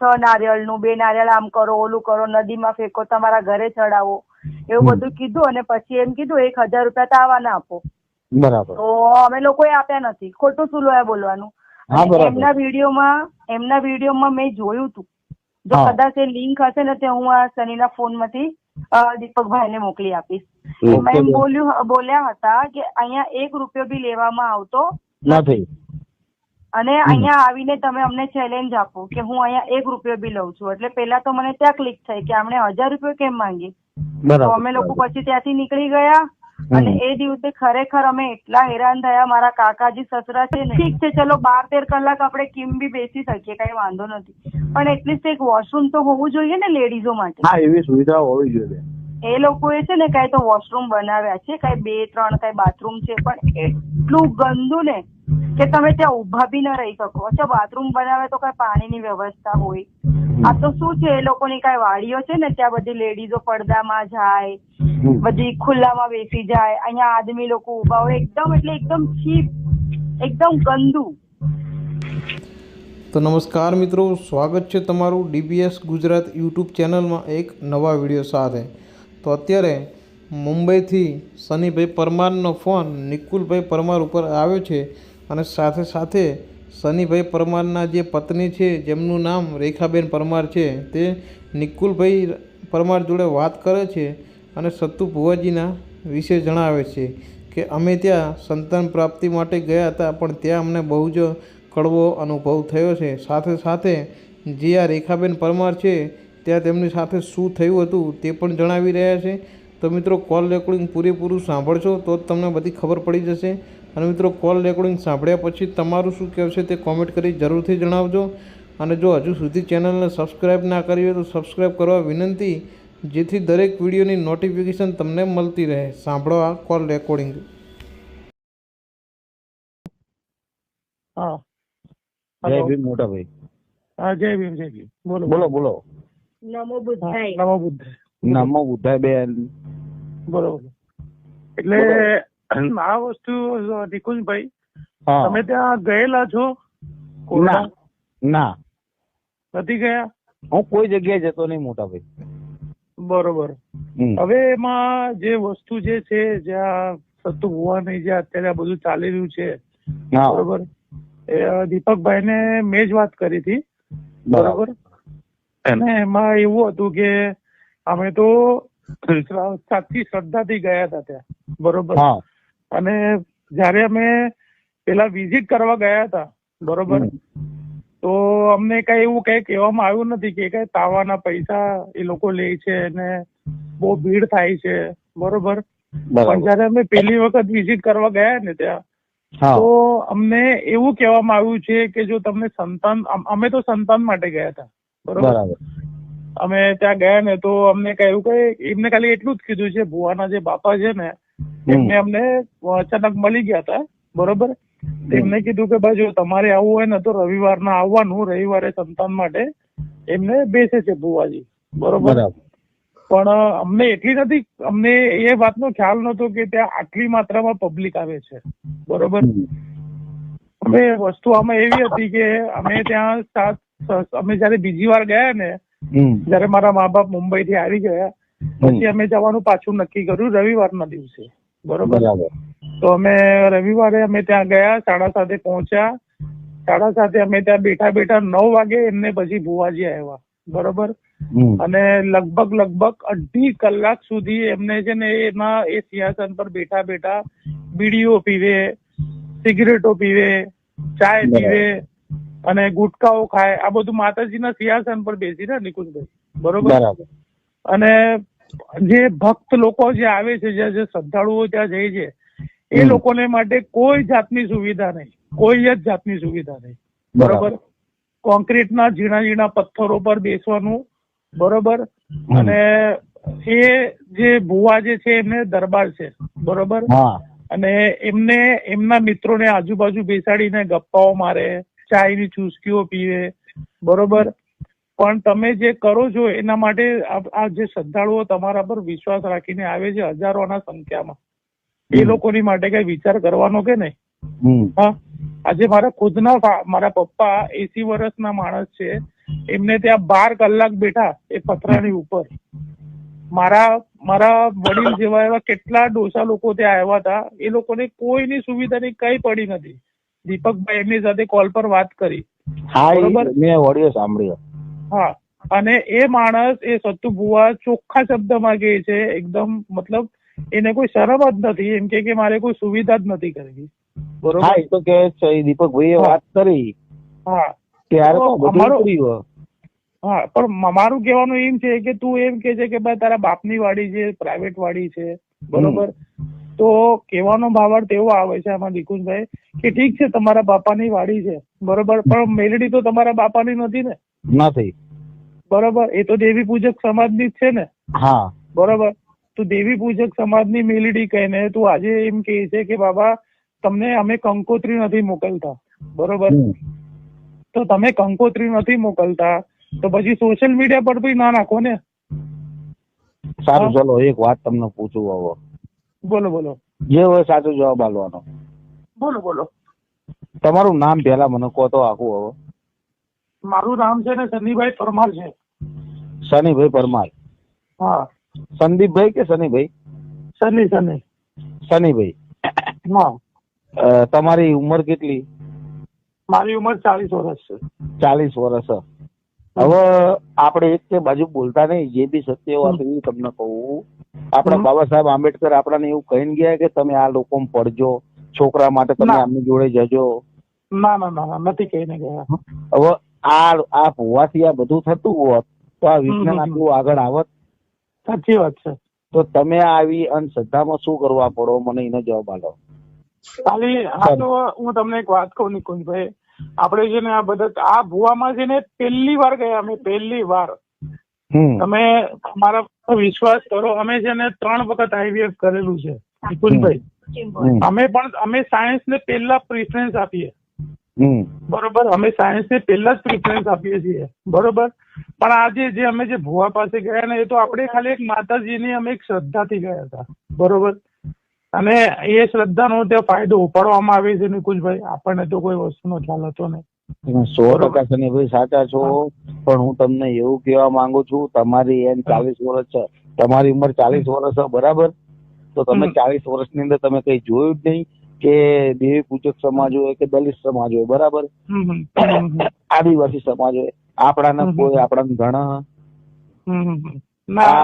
છ નારિયેળનું બે નારિયેળ આમ કરો ઓલું કરો નદીમાં ફેંકો તમારા ઘરે ચડાવો. એવું બધું કીધું અને પછી એમ કીધું એક હજાર રૂપિયા તાવાના આપો. બરાબર. તો અમે લોકોએ આપ્યા નથી. ખોટું શું લોયા બોલવાનું. એમના વિડીયોમાં એમના વિડીયોમાં મેં જોયું હતું જો કદાચ એ લિંક હશે ને તે હું આ શનિના ફોનમાંથી દીપકભાઈ ને મોકલી આપીશ. એમાં એમ બોલ્યું બોલ્યા હતા કે અહીંયા એક રૂપિયો બી લેવામાં આવતો નથી. અને અહીંયા આવીને તમે અમને ચેલેન્જ આપો કે હું અહીંયા એક રૂપિયો બી લઉં છું. એટલે પેલા તો મને ત્યાં ક્લિક થઈ કે આમણે હજાર રૂપિયો કેમ માંગી તો અમે લોકો પછી ત્યાંથી નીકળી ગયા અને એ દિવસે ખરેખર અમે એટલા હેરાન થયા. મારા કાકાજી સસરા છે ઠીક છે ચલો બાર તેર કલાક આપણે કેમ બી બેસી શકીએ કઈ વાંધો નથી. પણ એટલીસ્ટ એક વોશરૂમ તો હોવું જોઈએ ને લેડીઝો માટે. હા એવી સુવિધા હોવી જોઈએ. એ લોકોએ છે ને કઈ તો વોશરૂમ બનાવ્યા છે કઈ બે ત્રણ કઈ બાથરૂમ છે પણ એટલું ગંદુ ને કે તમે ત્યાં ઊભા બી ન રહી શકો. અચ્છા બાથરૂમ બનાવે તો કઈ પાણીની વ્યવસ્થા હોય. આ તો શું છે એ લોકોની કઈ વાડીઓ છે ને ત્યાં બધી લેડીઝો પડદામાં જાય બધી ખુલ્લામાં બેસી જાય. અહીંયા આદમી લોકો ઊભા હોય. એકદમ એટલે એકદમ ચીપ એકદમ ગંદુ. તો નમસ્કાર મિત્રો સ્વાગત છે તમારું ડીબીએસ ગુજરાત યુટ્યુબ ચેનલમાં એક નવા વીડિયો સાથે. તો અત્યારે મુંબઈથી સનીભાઈ પરમારનો ફોન નિકુલભાઈ પરમાર ઉપર આવ્યો છે. અને સાથે સાથે સનીભાઈ પરમારના જે પત્ની છે, જેમનું નામ રેખાબેન પરમાર છે, તે નિકુલભાઈ પરમાર જોડે વાત કરે છે અને સત્તુ ભુવાજીના વિશે જણાવે છે કે અમે ત્યાં સંતાન પ્રાપ્તિ માટે ગયા હતા, પણ ત્યાં અમને બહુ જ કડવો અનુભવ થયો છે. સાથે સાથે જે આ રેખાબેન પરમાર છે, ત્યાં તેમની સાથે શું થયું હતું તે પણ જણાવી રહ્યા છે. તો મિત્રો, કોલ રેકોર્ડિંગ પૂરેપૂરું સાંભળશો તો જ તમને બધી ખબર પડી જશે. અને મિત્રો કોલ રેકોર્ડિંગ સાંભળ્યા પછી તમારું શું કહેવું છે તે કોમેન્ટ કરી જરૂરથી જણાવજો. અને જો હજુ સુધી ચેનલને સબસ્ક્રાઈબ ના કરી હોય તો સબસ્ક્રાઈબ કરવા વિનંતી જેથી દરેક વિડીયોની નોટિફિકેશન તમને મળતી રહે. સાંભળો આ કોલ રેકોર્ડિંગ હા. જય. ભીમ મોટા ભાઈ હા જય ભીમ જય ભીમ. બોલો બોલો. બોલો નમો બુદ્ધાય. નમો બુદ્ધ નામો બુદ્ધાય બેન. બરોબર એટલે આ વસ્તુ નિકુંજભાઈ તમે ત્યાં ગયેલા છો? ના. ના. નથી ગયા? હું કોઈ જગ્યાએ જતો નહીં મોટા ભાઈ બરોબર હવે એમાં જે વસ્તુ જે છે જ્યાં સત્તુ ભુવાની જે અત્યારે આ બધું ચાલી રહ્યું છે બરોબર? એ દીપકભાઈ ને મેં જ વાત કરી હતી. બરોબર. અને એમાં એવું હતું કે અમે તો સાચી શ્રદ્ધાથી ગયા હતા ત્યાં. બરોબર? અને જ્યારે અમે પેલા વિઝિટ કરવા ગયા હતા બરોબર? તો અમને કઈ એવું કઈ કહેવામાં આવ્યું નથી કે કઈ તાવાના પૈસા એ લોકો લે છે અને બહુ ભીડ થાય છે બરોબર? પણ જયારે અમે પેલી વખત વિઝિટ કરવા ગયા ને ત્યાં તો અમને એવું કહેવામાં આવ્યું છે કે જો તમને સંતાન અમે તો સંતાન માટે ગયા હતા બરોબર? અમે ત્યાં ગયા ને તો અમને કહ્યું કે એમને ખાલી એટલું જ કીધું છે ભુવાના જે બાપા છે ને એમને અમને અચાનક મળી ગયા હતા બરોબર? એમને કીધું કે ભાઈ જો તમારે આવવું હોય ને તો રવિવારના આવવાનું રવિવારે સંતાન માટે એમને બેસે છે ભુવાજી બરોબર? પણ અમને એટલી નથી અમને એ વાતનો ખ્યાલ નતો કે ત્યાં આટલી માત્રામાં પબ્લિક આવે છે બરોબર. અમે વસ્તુ આમાં એવી હતી કે અમે ત્યાં સાત અમે જયારે બીજી વાર ગયા ને જયારે મારા મા બાપ મુંબઈ થી આવી ગયા પછી અમે જવાનું પાછું નક્કી કર્યું રવિવારના દિવસે. બરોબર? તો અમે રવિવારે અમે ત્યાં ગયા સાડા સાતે પહોંચ્યા. સાડા સાતે અમે ત્યાં બેઠા બેઠા નવ વાગે એમને પછી ભુવાજી આવ્યા. બરોબર? અને લગભગ લગભગ અઢી કલાક સુધી એમને છે ને એમાં એ સિંહાસન પર બેઠા બેઠા બીડીઓ પીવે સિગરેટો પીવે ચાય પીવે અને ગુટકાઓ ખાય. આ બધું માતાજીના સિંહાસન પર બેસી ને નિકુંજભાઈ બરોબર. અને જે ભક્ત લોકો જે આવે છે જે જે શ્રદ્ધાળુઓ ત્યાં જાય છે એ લોકોને માટે કોઈ જાતની સુવિધા નહીં. કોઈ જ જાતની સુવિધા નહીં. બરોબર. કોન્ક્રીટના ઝીણા ઝીણા પથ્થરો પર બેસવાનું બરોબર? અને એ જે ભુવા જે છે એમને દરબાર છે બરોબર? અને એમને એમના મિત્રોને આજુબાજુ બેસાડીને ગપ્પાઓ મારે ચાયની ચુસ્કીઓ પીવે બરોબર? પણ તમે જે કરો છો એના માટે આ જે શ્રદ્ધાળુઓ તમારા પર વિશ્વાસ રાખીને આવે છે હજારોના સંખ્યામાં. એ લોકોની માટે કઈ વિચાર કરવાનો કે નહીં? હા. આજે મારા ખુદના મારા પપ્પા એસી વર્ષના માણસ છે. એમને ત્યાં બાર કલાક બેઠા એ પથરાની ઉપર. મારા મારા વડીલ જેવા એવા કેટલા ડોસા લોકો ત્યાં આવ્યા હતા. એ લોકોને કોઈની સુવિધાની કઈ પડી નથી. દીપકભાઈ એમની સાથે કોલ પર વાત કરી. હા બરોબર. મેં ઓડિયો સાંભળ્યો. હા. અને એ માણસ એ સત્તુ ભુવા ચોખ્ખા શબ્દમાં કહે છે એકદમ મતલબ એને કોઈ શરમ જ નથી એમ કે કે મારે કોઈ સુવિધા જ નથી કરવી. બરોબર? એ તો કે છે દીપકભાઈ વાત કરી. ત્યારે અમારો-. હા પણ મારું કહેવાનું એમ છે કે તું એમ કે છે કે ભાઈ તારા બાપની વાડી છે પ્રાઇવેટ વાડી છે બરોબર? તો કહેવાનો ભાવાર્થ એવો આવે છે આમાં નિકુંજભાઈ કે ઠીક છે તમારા બાપાની વાડી છે બરોબર? પણ મેલડી તો તમારા બાપાની નથી ને? નથી. બરોબર એ તો દેવી પૂજક સમાજની જ છે ને? હા. બરોબર. તું દેવી પૂજક સમાજની મેલડી કહીને તું આજે એમ કે છે કે બાબા તમને અમે કંકોત્રી નથી મોકલતા. બરોબર? તો તમે કંકોત્રી નથી મોકલતા તો પછી સોશિયલ મીડિયા પર બી ના નાખો ને? સારું. ચલો એક વાત તમને પૂછું હવે. બોલો બોલો. જે હોય સાચો જવાબ આલવાનો. બોલો બોલો. તમારું નામ પહેલા મને કહો તો આખું હવે. મારું નામ છે ને સનીભાઈ પરમાર છે. સનીભાઈ પરમાર. હા. સંદીપભાઈ કે સનીભાઈ? સની સની. સનીભાઈ. હા. તમારી ઉંમર કેટલી? મારી ઉંમર ચાલીસ વર્ષ છે. ચાલીસ વર્ષ. હવે આપણે એક કે બાજુ બોલતા નહીં જે બી સત્ય વાત એવું તમને કહું. આપણા બાબા સાહેબ આંબેડકર આપણાને એવું કહીને ગયા કે તમે આ લોકો પડજો છોકરા માટે તમે. આમની જોડે જજો. ના ના ના, નથી કહીને ગયા. હવે આ આ ભૂવાથી આ બધું થતું હોત તો આ વિજ્ઞાન. આટલું આગળ આવત. સાચી વાત છે. તો તમે આવી અંધશ્રદ્ધામાં શું કરવા પડો? મને એનો જવાબ આપો. ખાલી આ તો હું તમને એક વાત કહું નિકુંજભાઈ આપણે છે ને આ બધા આ ભૂવામાં છે ને પહેલી વાર ગયા અમે પહેલી વાર. તમે મારા પર વિશ્વાસ કરો અમે છે ને ત્રણ વખત આઈવીએફ કરેલું છે. નિકુંજભાઈ અમે પણ અમે સાયન્સ ને પહેલા પ્રિફરન્સ આપીએ. બરોબર અમે સાયન્સ ને પહેલા જ પ્રિફરન્સ આપીએ છીએ. બરોબર? પણ આજે જે અમે જે ભુવા પાસે ગયા ને એ તો આપણે ખાલી એક માતાજીની અમે એક શ્રદ્ધાથી ગયા હતા. બરોબર? અને એ શ્રદ્ધાનો ત્યાં ફાયદો ઉપાડવામાં આવે છે નિકુંજભાઈ. આપણને તો કોઈ વસ્તુનો ખ્યાલ હતો નહીં. સો ટકા શનિભાઈ સાચા છો પણ હું તમને એવું કહેવા માંગુ છું તમારી એમ ચાલીસ વર્ષ છે. તમારી ઉંમર ચાલીસ વર્ષ છે બરાબર? તો તમે ચાલીસ વર્ષની અંદર તમે કઈ જોયું જ નહીં. કે દેવી પૂજક સમાજ હોય કે દલિત સમાજ હોય બરાબર. આદિવાસી સમાજ હોય. આપણાને કોઈ આપણાને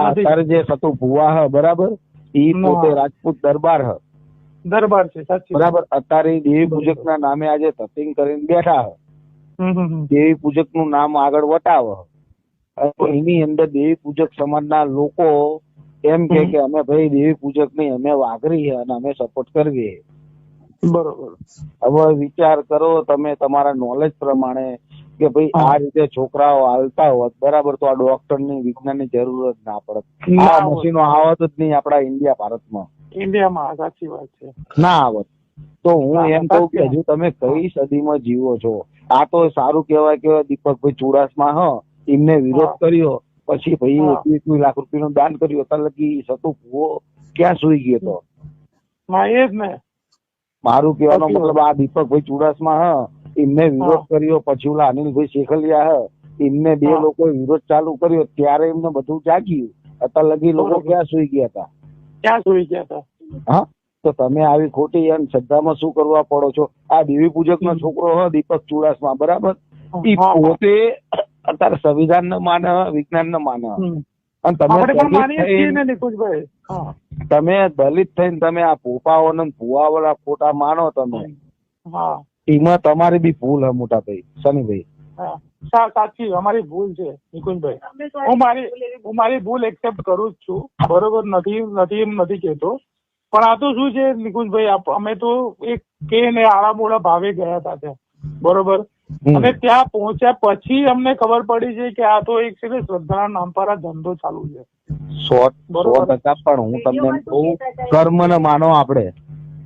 અત્યારે જે થતું ભુવા હ બરાબર? ઈ પોતે રાજપૂત દરબાર હ. દરબાર છે સાચી બરાબર? અત્યારે દેવી. પૂજક ના નામે આજે તપિંગ કરીને બેઠા હ. દેવી પૂજકનું નામ આગળ વટાવ એની અંદર દેવી પૂજક સમાજના લોકો એમ કે કે અમે ભાઈ દેવી પૂજકની અમે વાઘરી અને અમે સપોર્ટ કરીએ. બરોબર. હવે વિચાર કરો તમે તમારા નોલેજ પ્રમાણે કે ભાઈ આ રીતે છોકરાઓ હાલતા હોત બરાબર તો આ ડોક્ટરની વિજ્ઞાનની જરૂર જ ના પડત આ મશીનો આવત જ નહીં આપણા ઇન્ડિયા ભારતમાં. ઇન્ડિયામાં સાચી વાત છે. ના આવત. તો હું એમ કહું કે હજુ તમે કઈ સદીમાં જીવો છો? આ તો સારું કહેવાય કે દીપકભાઈ ચુડાસમા હ એમને વિરોધ કર્યો પછી ભાઈ. એકવીસ એકવીસ લાખ રૂપિયાનું દાન કર્યું હતા લગી સતુ ભૂવો ક્યાં સુઈ ગયો તો? હા એ જ ને. મારું કહેવાનો મતલબ આ દીપકભાઈ ચુડાસમા હ એમને વિરોધ કર્યો પછી ઓલા અનિલભાઈ શેખલિયા હ એમને બે લોકો વિરોધ ચાલુ કર્યો ત્યારે એમને બધું જાગ્યું. અત્યારે લગી લોકો ક્યાં સુઈ ગયા હતા? ક્યાં સુઈ ગયા હતા? હા તો તમે આવી ખોટી અંધશ્રદ્ધામાં શું કરવા પડો છો? આ દેવી પૂજક નો છોકરો હ દીપક ચુડાસમા બરાબર. પોતે અત્યારે સંવિધાન ન માને વિજ્ઞાન ન માને. અને તમે તમે દલિત થઈને તમે આ પોપાઓ ને ભુવાવાળા ફોટા માનો તમે. હા. એમાં તમારી બી ભૂલ હે મોટા ભાઈ શનિભાઈ. હા. સા- સાચી અમારી ભૂલ છે નિકુંજભાઈ. હું મારી હું મારી ભૂલ એક્સેપ્ટ કરું જ છું. બરોબર નથી નથી એમ નથી કેતો પણ આ તો શું છે નિકુંજભાઈ અમે તો એક કે ને આડા ભાવે ગયા હતા ત્યાં. બરોબર. અને ત્યાં પહોંચ્યા પછી અમને ખબર પડી છે કે આ તો એક છે ને શ્રદ્ધાના નામ પર આ ધંધો ચાલુ છે. સો સો ટકા પણ હું તમને કહું કર્મ ને માનો આપણે.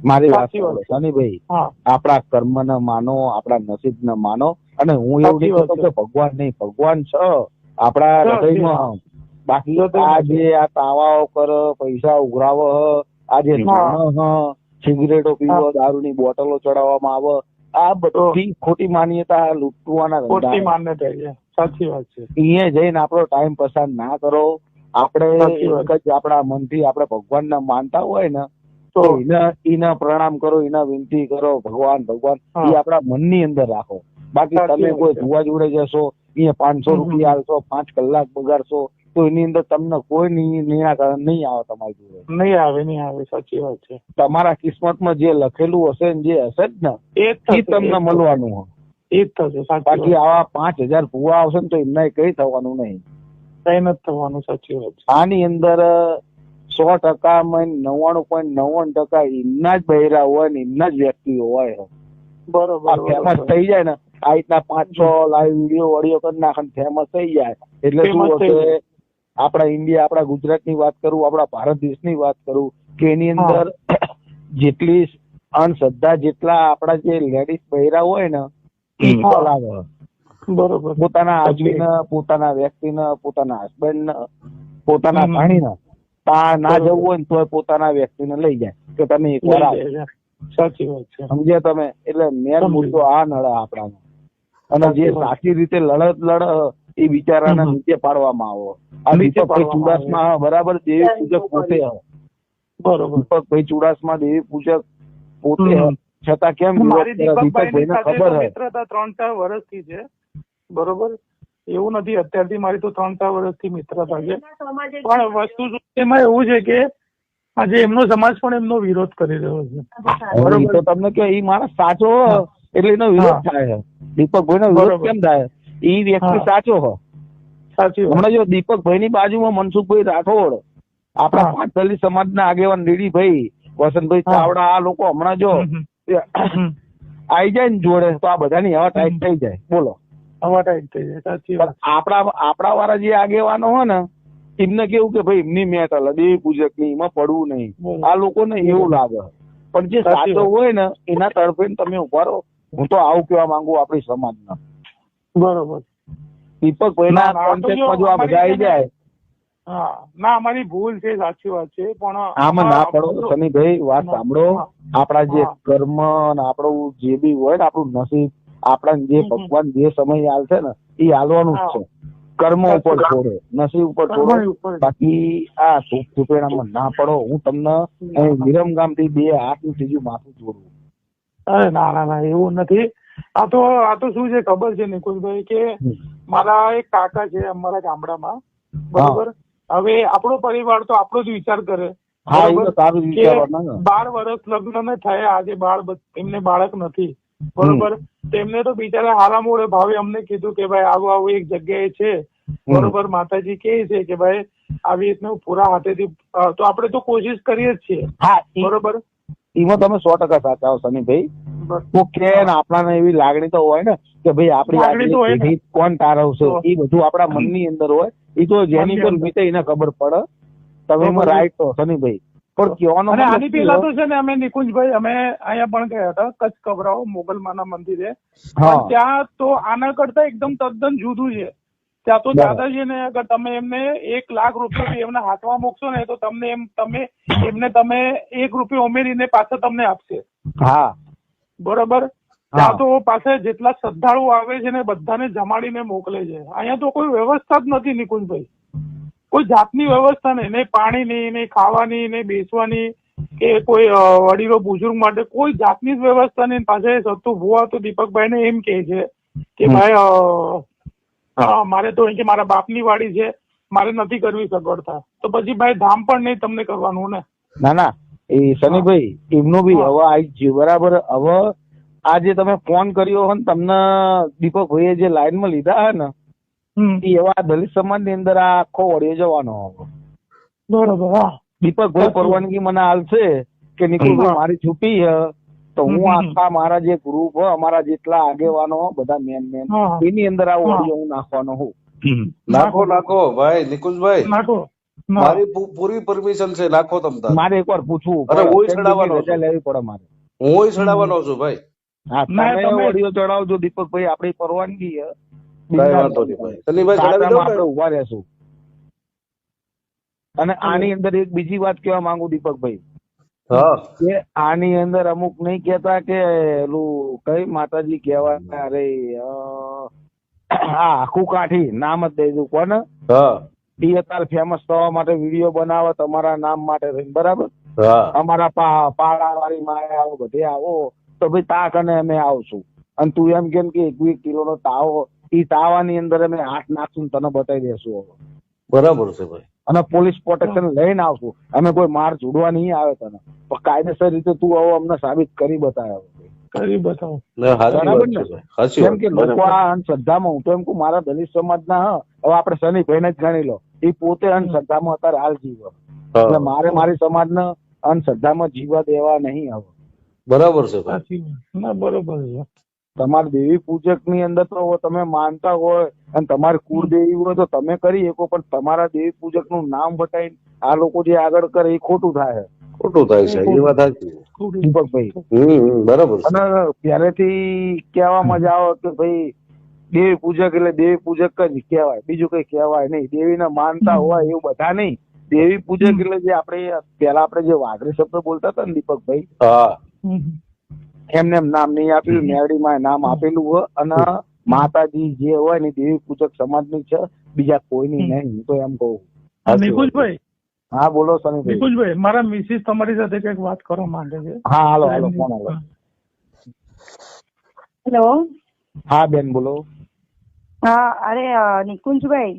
મારી વાત શનિભાઈ આપણા કર્મ ને માનો આપણા નસીબ ને માનો. અને હું એવું નહીં કહેતો કે ભગવાન નહીં ભગવાન છ. આપણા હૃદયમાં બાકી આ જે આ તાવાઓ કર પૈસા ઉઘરાવ આ જે સિગરેટો પીવો દારૂની બોટલો ચડાવવામાં આવે આ બધી ખોટી માન્યતા લૂંટવાના ખોટી માન્યતા છે સાચી વાત છે. અહીંયા જઈને આપણો ટાઈમ પસાર ના કરો. આપણે એક જ આપણા મનથી આપણે ભગવાનને માનતા હોય ને તો એના એને પ્રણામ કરો એના વિનંતી કરો ભગવાન ભગવાન. એ આપણા મનની અંદર રાખો. બાકી તમે કોઈ. ભુવા જોડે જશો અહીંયા પાંચસો રૂપિયા આલશો પાંચ કલાક બગાડશો તો એની અંદર તમને કોઈ નિરાકરણ નહીં આવે તમારી જોડે. નહીં આવે નહીં આવે સાચી વાત છે. તમારા કિસ્મતમાં જે લખેલું હશે ને જે હશે જ ને એ તમને મળવાનું એ જ થશે બાકી આવા પાંચ હજાર ભૂવા આવશે ને તો એમને કઈ થવાનું નહીં. કઈ નથી થવાનું સાચી વાત છે. આની અંદર સો ટકા નવ્વાણું પોઈન્ટ નવ્વાણું ટકા એમના જ બહેરા હોય ને એમના જ વ્યક્તિઓ હોય. બરોબર ફેમસ થઈ જાય ને આ રીતના પાંચ છ લાઈવ વીડિયો ઓડિયો કરી નાખે ફેમસ થઈ જાય. એટલે શું હશે. આપણા ઇન્ડિયા આપણા ગુજરાતની વાત કરું આપણા ભારત દેશની વાત કરું કે એની અંદર જેટલી અંધશ્રદ્ધા જેટલા આપણા જે લેડીઝ બહેરા હોય ને equal આવે બરોબર. પોતાના આદમીને પોતાના વ્યક્તિને પોતાના હસબન્ડ પોતાના. ભાણીને તા ના જવું હોય ને તો પોતાના વ્યક્તિને લઈ જાય કે તમે એક વાર આવો. સાચી વાત છે. સમજ્યા તમે? એટલે મેન. મુદ્દો આ નડે આપણાનો. અને જે સાચી સાચી રીતે લડત લડ એ બિચારાને. નીચે પાડવામાં આવો. આ નીચે દીપકભાઈ ચુડાસમા બરાબર દેવી પૂજક પોતે. બરોબર. દીપકભાઈ ચુડાસમા દેવી પૂજક પોતે છતાં કેમ? દીપકભાઈની ખબર મિત્રતા ત્રણ ચાર વર્ષથી છે. બરોબર? એવું નથી અત્યારથી મારી તો ત્રણ ચાર વર્ષથી મિત્રતા છે. પણ વસ્તુ એમાં એવું છે કે આજે એમનો સમાજ પણ એમનો વિરોધ કરી રહ્યો છે. બરોબર તો તમને કે એ માણસ સાચો એટલે એનો વિરોધ થાય. દીપકભાઈ નો વિરોધ કેમ થાય? ઈ વ્યક્તિ સાચો હ. સાચી હમણાં જો દીપકભાઈ ની બાજુમાં મનસુખભાઈ રાઠોડ આપણા પાટલી સમાજના આગેવાન દીડીભાઈ વસંતભાઈ ચાવડા આ લોકો હમણાં જો. આઈ જાય ને જોડે તો આ બધાની હવા ટાઈટ થઈ જાય. બોલો. હવા ટાઈટ થઈ જાય. સાચી વાત. આપણા આપણા વાળા જે આગેવાનો હોય ને એમને કેવું કે ભાઈ એમની મેચ અલગ દેવી પૂજકની એમાં પડવું નહીં. આ લોકોને એવું લાગે. પણ જે સાચો હોય ને એના તરફે તમે ઊભા રહો. હું તો આવું કહેવા માંગુ આપણી સમાજના. બરોબર. દીપકભાઈ ના, ના ના, આ તો જો કોન્ટેક્ટમાં જો આ બધા આવી જાય. ના અમારી ભૂલ છે સાચી વાત છે પણ આમાં ના પડો. સની ભાઈ વાત સાંભળો. આપણા જે કર્મ આપણું જે બી હોય ને આપણું નસીબ આપણા જે ભગવાન જે સમય હાલશે ને એ હાલવાનું જ છે. કર્મ ઉપર. છોડો. નસીબ ઉપર છોડો. બાકી આ સુખ ધૂપેડામાં ના પડો. હું તમને વિરમગામથી બે હાથનું ત્રીજું માથું જોડું. અરે ના ના ના એવું નથી. આ તો આ તો શું છે ખબર છે નિકુંજભાઈ કે મારા એક કાકા છે અમારા ગામડામાં. બરોબર? હવે આપણો પરિવાર તો આપણો જ વિચાર કરે. બાર વર્ષ લગ્ન ને થયા આજે બાળ એમને બાળક નથી. બરોબર? તેમને તો બિચારા હારા મોડે ભાવે અમને કીધું કે ભાઈ આવું આવું એક જગ્યાએ છે. બરોબર? માતાજી કે છે કે ભાઈ આવી રીતનું પૂરા હાથેથી તો આપણે તો કોશિશ કરીએ જ છીએ. બરોબર? એમાં તમે સો ટકા સાચા હો કે ને આપણાને એવી લાગણી તો હોય ને કે ભાઈ આપણી તો કોણ તારવશે તો. એ બધું આપણા મનની અંદર હોય. એ તો જેની પર વીતે એને ખબર પડે. તમે એમાં રાઈટ તો શનિભાઈ પણ કહેવાનો અને આની પહેલા છે? તો છે ને અમે નિકુંજભાઈ અમે અહીંયા પણ ગયા હતા કચ્છ કબરાઓ મોગલમાના મંદિરે. ત્યાં તો આના કરતા એકદમ તદ્દન જુદું છે. ત્યાં તો દાદાજી ને અગર તમે એમને એક લાખ રૂપિયા એમના હાથમાં મૂકશો ને તો તમને એમ તમે એમને તમે એક રૂપિયો ઉમેરીને પાછા તમને આપશે. હા. બરોબર. ત્યાં તો પાસે જેટલા શ્રદ્ધાળુ આવે છે ને બધાને જમાડીને મોકલે છે. અહીંયા તો કોઈ વ્યવસ્થા જ નથી નિકુંજભાઈ. કોઈ જાતની વ્યવસ્થા નહીં. નહીં પાણીની નહીં ખાવાની નહીં બેસવાની કે કોઈ વડીલો બુઝુર્ગ માટે કોઈ જાતની જ વ્યવસ્થા નહીં. પાસે સત્તુ ભુવા તો દીપકભાઈ ને એમ કે છે કે ભાઈ મારે તો કે મારા બાપની વાડી છે. મારે નથી કરવી સગવડતા. તો પછી ભાઈ ધામ પણ નહીં તમને કરવાનું ને? ના ના. એ શનિભાઈ એમનું બી. હવે આવી જ બરાબર હવે આ જે તમે ફોન કર્યો હોય તમને તમને દીપકભાઈએ જે લાઈનમાં લીધા હે ને. એ એવા દલિત સમાજની અંદર આ આખો વળ્યો જવાનો હવે. બરોબર દીપકભાઈ પરવાનગી મને હાલશે કે નિકુલભાઈ મારી છૂટી હે તો હું આખા મારા જે ગ્રુપ હોય અમારા જેટલા આગેવાનો બધા મેન મેન એની અંદર આ. ઓડિયો હું નાખવાનો હું. નાખો નાખો ભાઈ નિકુંજભાઈ. નાખો. ના. મારી પૂરી પરમિશન છે નાખો તમતા મારે એકવાર પૂછવું અરે, કે ચડાવવાનો રજા લેવી પડે મારે? હું ચડાવવાનો છું ભાઈ. હા તમે ઓડિયો ચડાવજો દીપકભાઈ આપણી પરવાનગી છે. ઊભા રહેશું. અને આની અંદર એક બીજી વાત કહેવા માંગુ દીપકભાઈ. હા. કે આની અંદર અમુક નહીં કેતા કે પેલું કઈ માતાજી કહેવાય અરે આ આખું કાઠી નામ જ દઈ દઉં કોને? હા. એ અત્યારે ફેમસ થવા માટે વીડિયો બનાવો તમારા નામ માટે થઈને બરાબર? અમારા પાડા વાળી માં આવો બધે આવો. તો ભાઈ તાક અને અમે આવશું. અને તું એમ કેમ કે એકવીસ કિલો નો તાવો એ તાવાની અંદર અમે હાથ નાખશું તને બતાવી દેશું બરાબર છે ભાઈ. અને પોલીસ પ્રોટેક્શન લઈને આવશું. અમે કોઈ માર જોડવા નહીં આવે તને. પણ કાયદેસર રીતે તું હવે અમને સાબિત કરી બતાવે. કરી બતાવો. બરાબર ને? છે કેમ કે લોકો આ અંધશ્રદ્ધામાં હું તો એમ કહું મારા દલિત સમાજના હવે આપણે શનિભાઈને જ ગણી લો. એ પોતે અંધશ્રદ્ધામાં અત્યારે હાલ જીવે. એટલે મારે મારી સમાજને અંધશ્રદ્ધામાં જીવા દેવા નહીં હવે. બરાબર છે ભાઈ. ના બરોબર છે. તમારા દેવી પૂજકની અંદર તો તમે માનતા હોય અને તમારી કુળદેવી હોય તો તમે કરી શકો પણ તમારા દેવી પૂજકનું નામ બતાવી આ લોકો જે આગળ કરે એ ખોટું થાય. ખોટું થાય છે એ વાત સાચી દીપકભાઈ. બરાબર અને પહેલેથી કહેવામાં જ આવે કે ભાઈ દેવી પૂજક એટલે દેવી પૂજક જ કહેવાય. બીજું કઈ કહેવાય નહીં. દેવીને માનતા હોય એવું બધા નહીં. દેવી પૂજક એટલે જે આપણે પેલા આપણે જે વાઘરી શબ્દ બોલતા હતા ને દીપકભાઈ એમને એમ નામ નહીં આપ્યું. મેરડીમાં નામ આપેલું હોય અને માતાજી જે હોય ને દેવી પૂજક સમાજની છે. બીજા કોઈની નહીં. હું તો એમ કહું. હા, નિકુંજભાઈ હા બોલો સનીભાઈ નિકુંજભાઈ મારા મિસિસ તમારી સાથે કંઈક વાત કરવા માંગે છે. હા હાલો હાલો ફોન હાલો હેલો. હા બેન બોલો. હા અરે નિકુંજભાઈ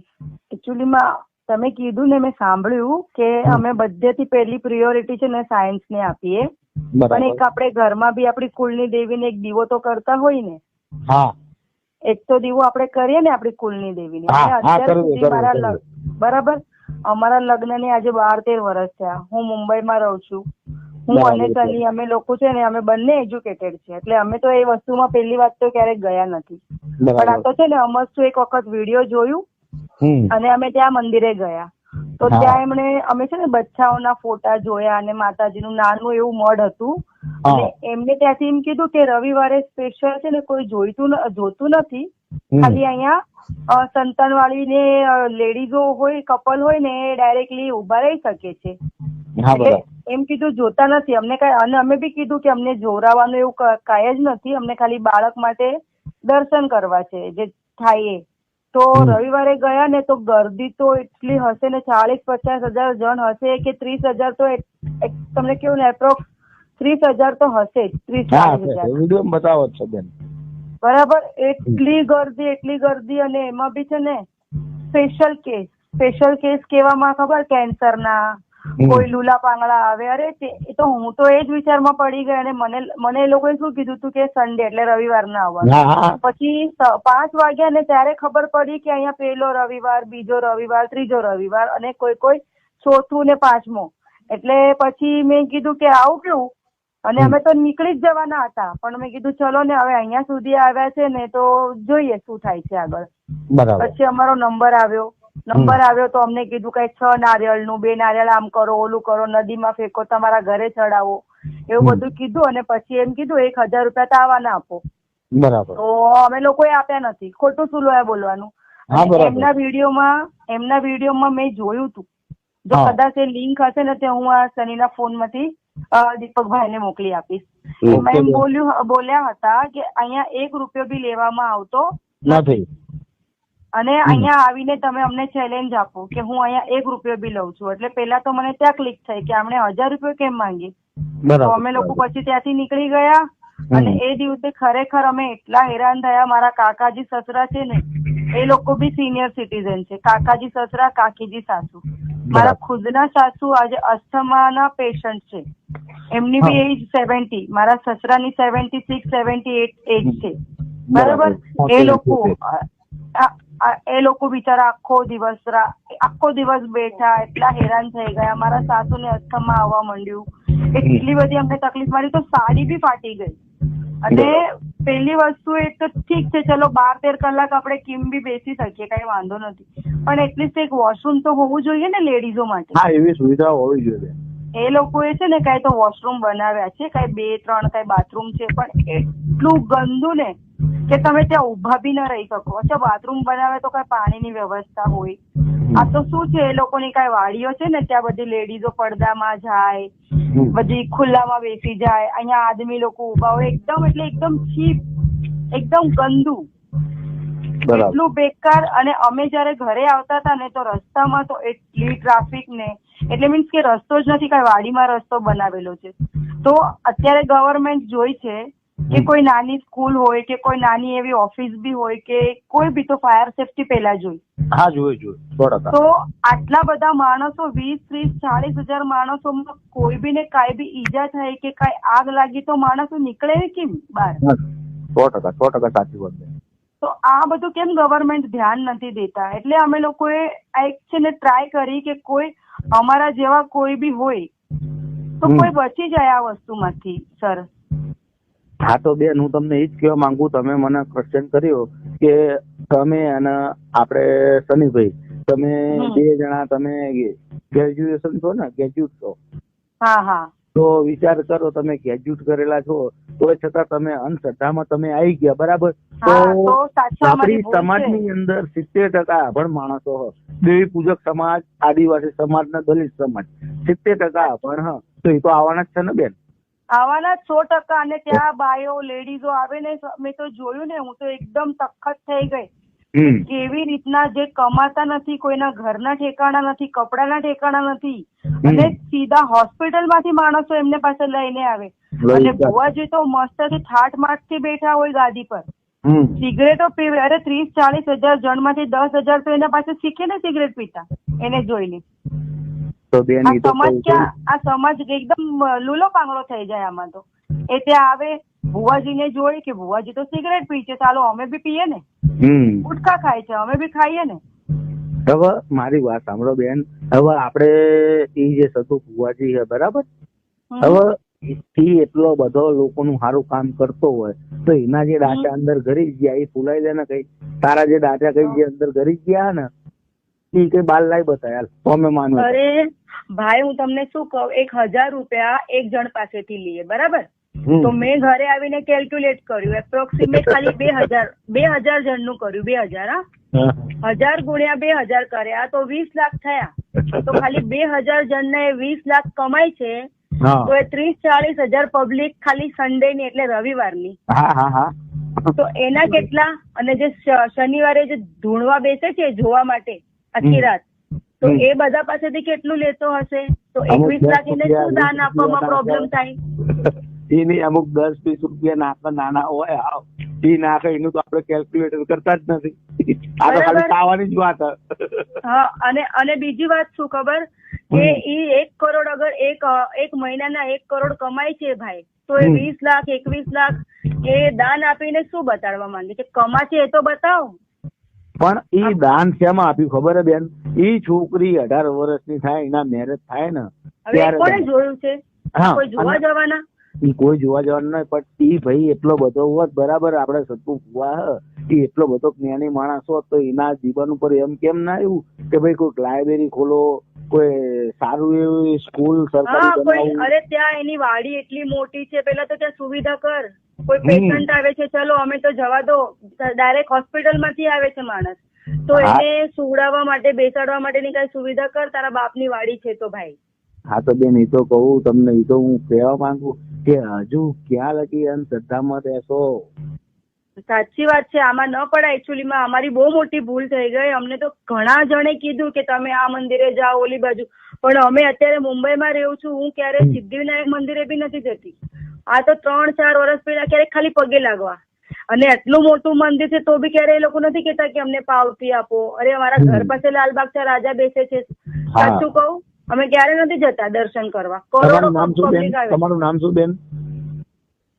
એકચ્યુઅલીમાં તમે કીધું ને મેં સાંભળ્યું કે અમે બધેથી પહેલી પ્રિયોરિટી છે ને સાયન્સ ને આપીએ. પણ એક આપણે ઘરમાં બી આપણી કુલની દેવીને એક દીવો તો કરતા હોય ને. હા. એક તો દીવો આપણે કરીએ ને આપણી કુલની દેવીને. અત્યાર સુધી મારા બરાબર? અમારા લગ્નને આજે બાર તેર વર્ષ થયા. હું મુંબઈમાં રહું છું. હું અને. સની અમે લોકો છે ને અમે બંને એજ્યુકેટેડ છે એટલે અમે તો એ વસ્તુમાં પહેલી વાત તો ક્યારેય ગયા નથી. પણ આ તો છે ને અમસ્તું એક વખત વીડિયો જોયું અને અમે ત્યાં મંદિરે ગયા. તો ત્યાં એમણે અમે છે ને બચ્ચાઓના ફોટા જોયા અને માતાજીનું નાનું એવું મઢ હતું. અને એમને ત્યાંથી એમ કીધું કે રવિવારે સ્પેશિયલ છે ને કોઈ જોઈતું ન- જોતું નથી. ખાલી અહીંયા સંતાન વાળી ને લેડીઝો હોય કપલ હોય ને એ ડાયરેક્ટલી ઊભા રહી શકે છે. એમ કીધું જોતા નથી. અમને કઈ અને અમે બી કીધું કે અમને જોરાવાનું એવું કાંઈ જ નથી. અમને ખાલી બાળક માટે દર્શન કરવા છે જે થાય એ. તો રવિવારે ગયા ને તો ગર્દી તો એટલી હશે ને ચાલીસ પચાસ હજાર જણ હશે કે ત્રીસ હજાર તો તમને કેવું ને એપ્રોક્સ ત્રીસ હજાર તો હશે જ ત્રીસ વીડિયો બતાવો છો બેન. બરાબર? એટલી ગર્દી એટલી ગર્દી અને એમાં બી છે ને સ્પેશિયલ કેસ સ્પેશિયલ કેસ કેવામાં ખબર? કેન્સરના. કોઈ લુલા પાંગડા આવે અરે તો હું તો એ જ વિચારમાં પડી ગઈ અને મને મને એ લોકોએ શું કીધું હતું કે સન્ડે એટલે રવિવારના આવવાનું. હા હા પછી પાંચ વાગ્યા ને ત્યારે ખબર પડી કે અહીંયા પેલો રવિવાર બીજો રવિવાર ત્રીજો રવિવાર અને કોઈ કોઈ ચોથું ને પાંચમો. એટલે પછી મેં કીધું કે આવું કેવું? અને અમે તો નીકળી જ જવાના હતા પણ મેં કીધું ચલો ને હવે અહીંયા સુધી આવ્યા છે ને તો જોઈએ શું થાય છે આગળ. પછી અમારો નંબર આવ્યો. નંબર આવ્યો તો અમને કીધું કઈ છ નારિયેળનું બે નારિયેળ આમ કરો ઓલું કરો નદીમાં ફેંકો તમારા ઘરે ચડાવો. એવું બધું કીધું અને પછી એમ કીધું એક હજાર રૂપિયા તાવાના આપો. બરાબર. તો અમે લોકોએ આપ્યા નથી. ખોટું શું લોયા બોલવાનું. એમના વિડીયોમાં એમના વિડીયોમાં મેં જોયું હતું જો કદાચ એ લિંક હશે ને તે હું આ શનિના ફોનમાંથી દીપકભાઈ ને મોકલી આપીશ. એમાં એમ બોલ્યું બોલ્યા હતા કે અહીંયા એક રૂપિયો બી લેવામાં આવતો નથી. અને અહીંયા આવીને તમે અમને ચેલેન્જ આપો કે હું અહીંયા એક રૂપિયો બી લઉં છું. એટલે પેલા તો મને ત્યાં ક્લિક થઈ કે આમણે હજાર રૂપિયો કેમ માંગી તો અમે લોકો પછી ત્યાંથી નીકળી ગયા અને એ દિવસે ખરેખર અમે એટલા હેરાન થયા. મારા કાકાજી સસરા છે ને એ લોકો બી સિનિયર સિટીઝન છે. કાકાજી સસરા કાકીજી સાસુ. મારા ખુદના સાસુ આજે અસ્થમાના પેશન્ટ છે. એમની બી એજ સેવન્ટી મારા સસરાની seventy six seventy eight age છે બરાબર. એ લોકો એ લોકો બિચારા આખો દિવસ આખો દિવસ બેઠા એટલા હેરાન થઈ ગયા. મારા સાસુને અસ્થમા આવવા માંડ્યું. એટલી બધી અમને તકલીફ મારી તો સાડી બી ફાટી ગઈ. અને પહેલી વસ્તુ એ તો ઠીક છે ચલો બાર તેર કલાક આપણે કેમ બી બેસી શકીએ કઈ વાંધો નથી. પણ એટલીસ્ટ એક વોશરૂમ તો હોવું જોઈએ ને લેડીઝો માટે. હા એવી સુવિધા હોવી જોઈએ. એ લોકોએ છે ને કઈ તો વોશરૂમ બનાવ્યા છે કઈ બે ત્રણ કઈ બાથરૂમ છે પણ એટલું ગંદુ ને કે તમે ત્યાં ઊભા બી ન રહી શકો. અચ્છા બાથરૂમ બનાવે તો કઈ પાણીની વ્યવસ્થા હોય. આ તો શું છે એ લોકોની કઈ વાડીઓ છે ને ત્યાં બધી લેડીઝો પડદામાં જાય બધી ખુલ્લામાં બેસી જાય. અહીંયા આદમી લોકો ઊભા હોય. એકદમ એટલે એકદમ ચીપ એકદમ ગંદુ. એટલું બેકાર. અને અમે જયારે ઘરે આવતા હતા ને તો રસ્તામાં તો એટલી ટ્રાફિક ને એટલે મીન્સ કે રસ્તો જ નથી કઈ વાડીમાં રસ્તો બનાવેલો છે. તો અત્યારે ગવર્મેન્ટ જોઈ છે કે કોઈ નાની સ્કૂલ હોય કે કોઈ નાની એવી ઓફિસ બી હોય કે કોઈ બી તો ફાયર સેફટી પહેલા જોઈ. હા જોઈ જોઈ તો આટલા બધા માણસો વીસ ત્રીસ ચાલીસ હજાર માણસોમાં કોઈ બી ને કાંઈ બી ઈજા થાય કે કાંઈ આગ લાગી તો માણસો નીકળે કેમ બહાર? સો ટકા સો ટકા સાચી વાત તો આ બધું કેમ ગવર્મેન્ટ ધ્યાન નથી દેતા? એટલે અમે લોકોએ આ એક છે ને ટ્રાય કરી કે કોઈ અમારા જેવા કોઈ બી હોય તો કોઈ બચી જાય આ વસ્તુમાંથી સર. હા તો બેન હું તમને એ જ કહેવા માંગુ તમે મને ક્વેશ્ચન કર્યો કે તમે અને આપણે સનીભાઈ તમે બે જણા તમે ગ્રેજ્યુએશન છો ને ગ્રેજ્યુએટ છો? હા હા. તો વિચાર કરો તમે ગ્રેજ્યુએટ કરેલા છો તો છતાં તમે અંધશ્રદ્ધામાં તમે આવી ગયા બરાબર? તો આપણી સમાજની અંદર સિત્તેર ટકા અભણ માણસો હોય દેવી પૂજક સમાજ આદિવાસી સમાજ ને દલિત સમાજ સિત્તેર ટકા અભણ હ. તો એ તો આવવાના જ છે ને બેન? આવાના સો ટકા અને ત્યાં બાયો લેડીઝો આવે ને મેં તો જોયું ને હું તો એકદમ સખત થઈ ગઈ. કેવી રીતના જે કમાતા નથી કોઈના ઘરના ઠેકાણા નથી કપડાના ઠેકાણા નથી અને સીધા હોસ્પિટલમાંથી માણસો એમને પાસે લઈને આવે. અને. જોઈએ તો મસ્ત ઠાઠ માઠથી બેઠા હોય ગાદી પર. સિગરેટો પીવે અરે ત્રીસ ચાલીસ હજાર જણમાંથી દસ હજાર તો એના પાસે શીખે ને સિગરેટ પીતા એને જોઈને. તો બેન આ સમાજ. આ સમાજ એકદમ લૂલો પાંગળો થઈ જાય આમાં તો. એ ત્યાં આવે ભુવાજીને જોઈ કે ભુવાજી તો સિગરેટ પી છે ચાલો અમે બી પીએ ને. ગુટકા ખાય છે અમે બી ખાઈએ ને. હવે મારી વાત સાંભળો બેન. હવે આપણે એ જે સતુ ભુવાજી છે બરાબર? હવે થી એટલો બધો લોકોનું સારું કામ કરતો હોય તો એના જે ડાટા અંદર ઘરી ગયા એ ફૂલાઈ દે ને કઈ. તારા જે ડાટા કઈ જે અંદર ઘરી ગયા ને કઈ બાલ લાઈ બતાય હાલ તો અમે માનવું. અરે ભાઈ હું તમને શું કહું? એક હજાર રૂપિયા એક જણ પાસેથી લઈએ બરાબર? તો મેં ઘરે આવીને કેલ્ક્યુલેટ કર્યું એપ્રોક્સિમેટ ખાલી બે હજાર બે હજાર જણનું કર્યું બે હજાર હા. હજાર ગુણ્યા બે હજાર કર્યા તો વીસ લાખ થયા. તો ખાલી બે હજાર જણને વીસ લાખ કમાય છે તો એ ત્રીસ ચાલીસ હજાર પબ્લિક ખાલી સન્ડે ની એટલે રવિવારની. હા હા તો એના કેટલા? અને જે શનિવારે જે ધૂણવા બેસે છે જોવા માટે આખી રાત. તો એ બધા પાસેથી કેટલું લેતો હશે? તો એકવીસ લાખ એને શું દાન આપવામાં પ્રોબ્લેમ થાય. થાય? નહીં અમુક દસ વીસ રૂપિયા નાખવા નાના હોય. એ નાખે એનું તો આપણે કેલ્ક્યુલેટર કરતા જ નથી. આ તો ખાલી ખાવાની જ વાત હા. અને અને બીજી વાત શું ખબર? કે એ ઈ એક કરોડ અગર એક એક મહિનાના એક કરોડ કમાય છે ભાઈ તો એ વીસ લાખ એકવીસ લાખ એ દાન આપીને શું બતાડવા માંગે છે? કમા છે એ તો બતાવો. પણ એ દાન શેમાં આપ્યું ખબર હે બેન? એ છોકરી અઢાર વર્ષની થાય એના મેરેજ થાય ને ત્યારે જોયું છે? કોઈ જોવા જવાના? કોઈ જોવા જવાનું નહીં પણ ઈ ભાઈ એટલો બધો હોત બરાબર આપણે સતુ ફુવા એ એટલો બધો જ્ઞાની માણસ હોત તો એના જીવન ઉપર એમ કેમ ના આવ્યું કે ભાઈ કોઈક લાઇબ્રેરી ખોલો કોઈ સારું એવું સ્કૂલ સરકારી અરે ત્યાં એની વાડી એટલી મોટી છે પેલા તો ત્યાં સુવિધા કર. કોઈ પેશન્ટ આવે છે ચલો અમે તો જવા દો. ડાયરેક્ટ હોસ્પિટલમાંથી આવે છે માણસ. તો એને સુવડાવવા માટે બેસાડવા માટેની કઈ સુવિધા કર તારા બાપની વાડી છે તો ભાઈ. હા તો બેન એ તો કહું તમને એ તો હું કહેવા માંગુ કે હજુ ક્યાં લગી અંધશ્રદ્ધામાં રહેશો સાચી વાત છે આમાં ન પડાય. એકચ્યુઅલી માં અમારી બહુ મોટી ભૂલ થઈ ગઈ. અમને તો ઘણા જણે કીધું કે તમે આ મંદિરે જાઓ ઓલી બાજુ. પણ અમે અત્યારે મુંબઈમાં રહું છું. હું ક્યારે સિદ્ધિવિનાયક મંદિરે બી નથી જતી. આ તો ત્રણ ચાર વર્ષ પહેલા ક્યારેક ખાલી પગે લાગવા. અને એટલું મોટું મંદિર છે તો બી ક્યારે એ લોકો નથી કેતા કે અમને પાવતી આપો. અરે અમારા ઘર પાસે લાલબાગ રાજા બેસે છે. સાચું કહું? અમે ક્યારે નથી જતા દર્શન કરવા. તમારું નામ શું બેન? તમારું નામ શું બેન?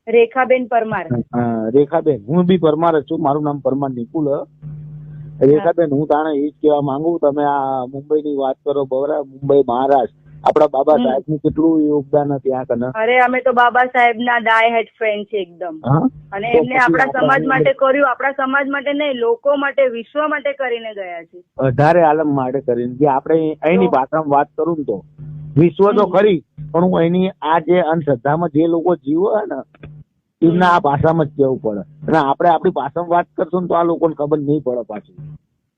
રેખાબેન પરમાર. રેખાબેન. હું બી પરમાર જ છું. મારું નામ પરમાર નિકુલ. હ. રેખાબેન હું તાણે એ જ કહેવા માંગુ. તમે આ મુંબઈની વાત કરો બરાબર મુંબઈ મહારાષ્ટ્ર. આપણા બાબા સાહેબનું કેટલું યોગદાન હતું ત્યાં કને? અરે અમે તો બાબા સાહેબ ના ડાય હેડ ફ્રેન્ડ છે એકદમ. અને એમને આપણા સમાજ માટે કર્યું. આપણા સમાજ માટે નહીં લોકો માટે વિશ્વ માટે કરીને ગયા છે. અઢારે આલમ માટે કરીને. જે આપણે અહીંની તો- ભાષામાં વાત કરું ને તો વિશ્વ તો. ખરી પણ હું એની આ જે અંધશ્રદ્ધામાં જે લોકો જીવે ને એમને આ ભાષામાં જ કહેવું પડે. અને આપણે આપણી ભાષામાં વાત કરશું તો આ લોકોને ખબર નહીં પડે પાછી.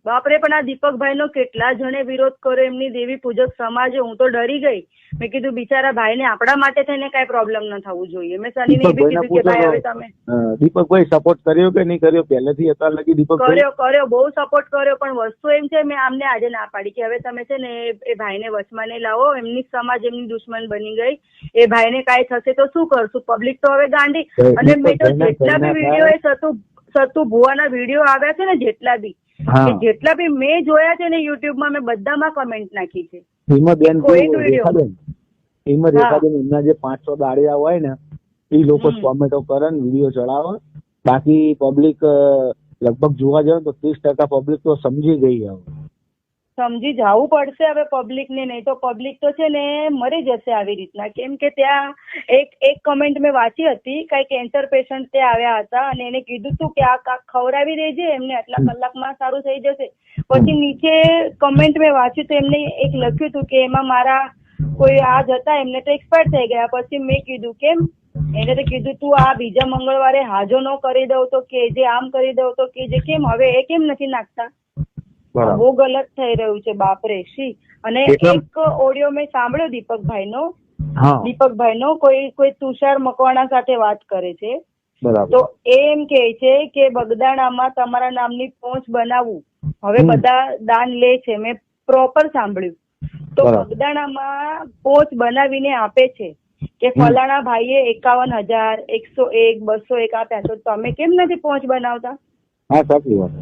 બાપરે પણ આ દીપકભાઈ નો કેટલા જણે વિરોધ કર્યો? એમની દેવી પૂજક સમાજે હું તો ડરી ગઈ. મેં કીધું બિચારા ભાઈ ને આપણા માટે થઈને કઈ પ્રોબ્લેમ ન થવું જોઈએ. મેં સનીને એ કીધું કે ભાઈ હવે તમે દીપકભાઈ સપોર્ટ કર્યો કે નહીં કર્યો? પહેલેથી અત્યાર લગી દીપક કર્યો કર્યો બહુ સપોર્ટ કર્યો પણ વસ્તુ એમ છે મેં આમને આજે ના પાડી કે હવે તમે છે ને એ- ભાઈ ભાઈને વચમાં નહીં લાવો એમની સમાજ એમની દુશ્મન બની ગઈ. એ ભાઈને કાંઈ થશે તો શું કરશું? પબ્લિક તો હવે ગાંડી. અને મેં તો જેટલા બી વીડિયો એ સતુ સતુ ભુવાના વીડિયો આવ્યા છે ને જેટલા બી જેટલા બી મેં જોયા છે ને યુટ્યુબમાં મેં બધામાં કમેન્ટ નાખી છે. કોઈ રેખાબેન? હિમ રેખાબેન એમના જે પાંચસો દાડિયા હોય ને એ લોકો કોમેન્ટો કરે ને વીડિયો ચડાવે. બાકી પબ્લિક લગભગ જોવા જાવ તો ત્રીસ ટકા પબ્લિક તો સમજી ગઈ હવે. સમજી જવું પડશે હવે પબ્લિક ને નહીં તો પબ્લિક તો છે ને મરી જશે આવી રીતના. કેમ કે ત્યાં એક એક કમેન્ટ મેં વાંચી હતી કઈ કેન્સર પેશન્ટ તે આવ્યા હતા અને એને કીધું હતું કે આ કાક ખવડાવી દેજે એમને આટલા કલાકમાં સારું થઈ જશે. પછી નીચે કમેન્ટ મેં વાંચ્યું તો એમને એક લખ્યું હતું કે એમાં મારા કોઈ આ જતા એમને તો એક્સપાયર થઈ ગયા. પછી મેં કીધું કેમ? એને તો કીધું તું આ બીજા મંગળવારે હાજો ન કરી દઉં તો કે જે આમ કરી દઉં તો કે જે કેમ? હવે એ કેમ નથી નાખતા? બહુ ગલત થઈ રહ્યું છે બાપરે શી? અને એક ઓડિયો મેં સાંભળ્યો દીપકભાઈ નો દીપકભાઈ નો કોઈ કોઈ તુષાર મકવાણા સાથે વાત કરે છે. તો એ એમ કે છે કે બગદાણામાં તમારા નામની પહોંચ બનાવવું હવે બધા દાન લે છે મેં પ્રોપર સાંભળ્યું. તો. બગદાણામાં પહોંચ બનાવીને આપે છે કે ફલાણા ભાઈએ એકાવન હજાર એકસો એક બસો એક આપ્યા. તો તમે કેમ નથી પહોંચ બનાવતા? હા સાચી વાત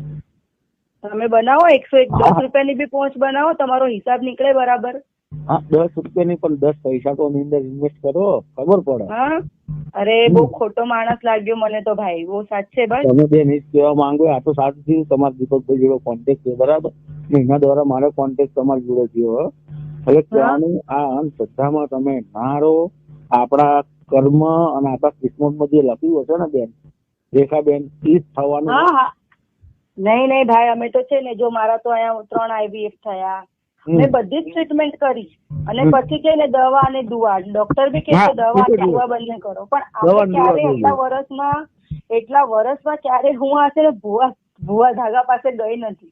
તમે બનાવો એકસો એક દસ. રૂપિયાની બી પહોંચ બનાવો તમારો હિસાબ નીકળે બરાબર. હા દસ રૂપિયાની પણ દસ પૈસા તો એની અંદર ઇન્વેસ્ટ કરો ખબર પડે. હા? અરે બહુ ખોટો માણસ લાગ્યો મને તો ભાઈ બહુ સાચે ભાઈ. તમે બેન એ કહેવા માંગો આ તો સાચું થયું તમારા દીપકભાઈ જોડે કોન્ટેક્ટ છે બરાબર? એના દ્વારા મારો કોન્ટેક્ટ તમારી જોડે થયો. એટલે કહેવાનું આ અંધશ્રદ્ધામાં તમે ના રહો. આપણા કર્મ અને આપણા કિસ્મતમાં જે લખ્યું હશે ને બેન રેખાબેન એ જ થવાનું હા હા. નહીં નહીં ભાઈ અમે તો છે ને જો મારા તો અહીંયા ત્રણ આઈવીએફ થયા. મેં બધી જ ટ્રીટમેન્ટ કરી. અને પછી કે ને દવા અને દુવા ડોક્ટર બી કે દવા અને દુવા બંધ કરો? પણ ક્યારે એટલા વર્ષમાં એટલા વર્ષમાં ક્યારે હું આ છે ને ભુવા ભુવા ધાગા પાસે ગઈ નથી.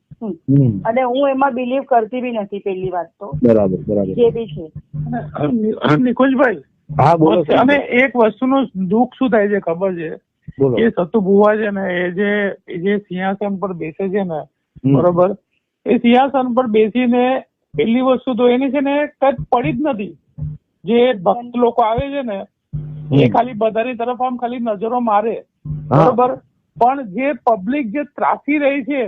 અને હું એમાં બિલીવ કરતી બી નથી પેલી વાત તો. બરાબર બરાબર. જે બી છે. નિકુંજભાઈ હા બોલો અને એક વસ્તુનું દુઃખ શું થાય છે ખબર છે? એ સતુ ભુવા છે ને એ જે એ જે સિંહાસન પર બેસે છે ને બરોબર? એ સિંહાસન પર બેસીને પેલી વસ્તુ તો એની છે ને કઈ પડી જ નથી. જે ભક્ત લોકો આવે છે ને એ ખાલી બધાની તરફ આમ ખાલી નજરો મારે. બરોબર? પણ જે પબ્લિક જે ત્રાસી રહી છે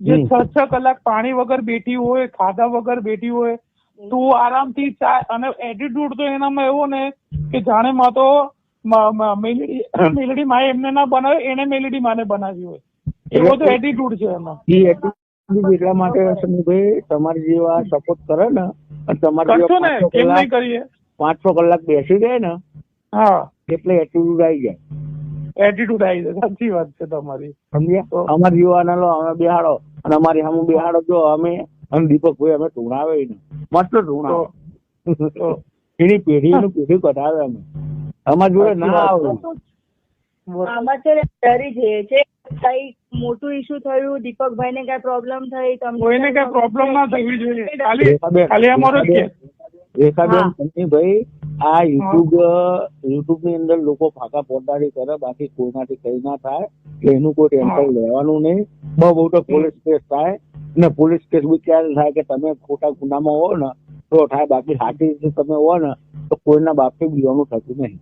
જે છ છ કલાક પાણી વગર બેઠી હોય ખાધા વગર બેઠી હોય તું આરામથી ચા અને એટીટ્યુડ તો એનામાં એવો ને કે જાણે માં તો મેલડી મેલડી માએ એમને ના બનાવે એને મેલડી માને બનાવી હોય. એવો તો એટીટ્યુડ છે એનો એ એટલું એટલા માટે સમીભાઈ તમારી જેવા સપોર્ટ કરે ને અને તમારી જેવા કેમ નહીં કલાક કરીએ? પાંચસો કલાક બેસી જાય ને હા. એટલે એટીટ્યુડ આવી જાય. એટીટ્યુડ આવી જાય સાચી વાત છે તમારી. સમજ્યા? અમારી યુવાના લો અમે બેહાડો અને અમારી હમ બિહાડો જો અમે અને દીપકભાઈ અમે ટૂણાવે ને મસ્ત ટૂણાવે એની પેઢી એનું પેઢી કઢાવે અમે. અમારી જોડે ના આવે. આમાં છે ડરી જઈએ છે કઈ મોટું ઇશ્યુ થયું દીપકભાઈ ને કઈ પ્રોબ્લેમ થઈ તમને કોઈને કઈ પ્રોબ્લેમ ના થવી જોઈએ. ખાલી ખાલી અમારો જ કે. રેખાબેન. સમીભાઈ આ યુટ્યુબ યુટ્યુબની અંદર લોકો ફાકા પોટાડી કરે બાકી કોઈનાથી કઈ ના થાય એટલે એનું કોઈ ટેન્શન લેવાનું નહીં. બહુ બહુ તો પોલીસ કેસ થાય ને પોલીસ કેસ બી ક્યારે થાય કે તમે ખોટા ગુનામાં હો ને તો થાય બાકી સાચી રીતે તમે હો ને તો કોઈના બાપથી બીવાનું થતું નહીં.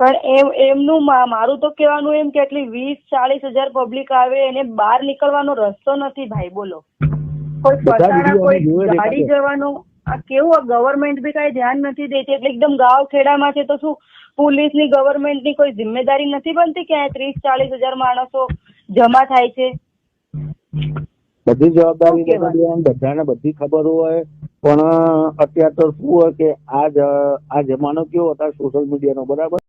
પણ એમ એમનું મારું તો કહેવાનું એમ કે એટલી વીસ ચાલીસ હજાર પબ્લિક આવે એને બહાર નીકળવાનો રસ્તો નથી ભાઈ બોલો. કોઈ બધા કોઈ ગાડી. જવાનું આ કેવું ગવર્મેન્ટ બી કઈ ધ્યાન નથી દેતી એટલે એકદમ ગાંવ ખેડામાં છે તો શું પોલીસની ગવર્મેન્ટ ગવર્મેન્ટની કોઈ જિમ્મેદારી નથી બનતી કે ત્રીસ ચાલીસ હજાર માણસો જમા થાય છે? બધી જવાબદારી બધાને બધી ખબર હોય પણ અત્યારે તો શું હોય કે આ આ જમાનો કેવો હતા સોશિયલ મીડિયાનો બરાબર?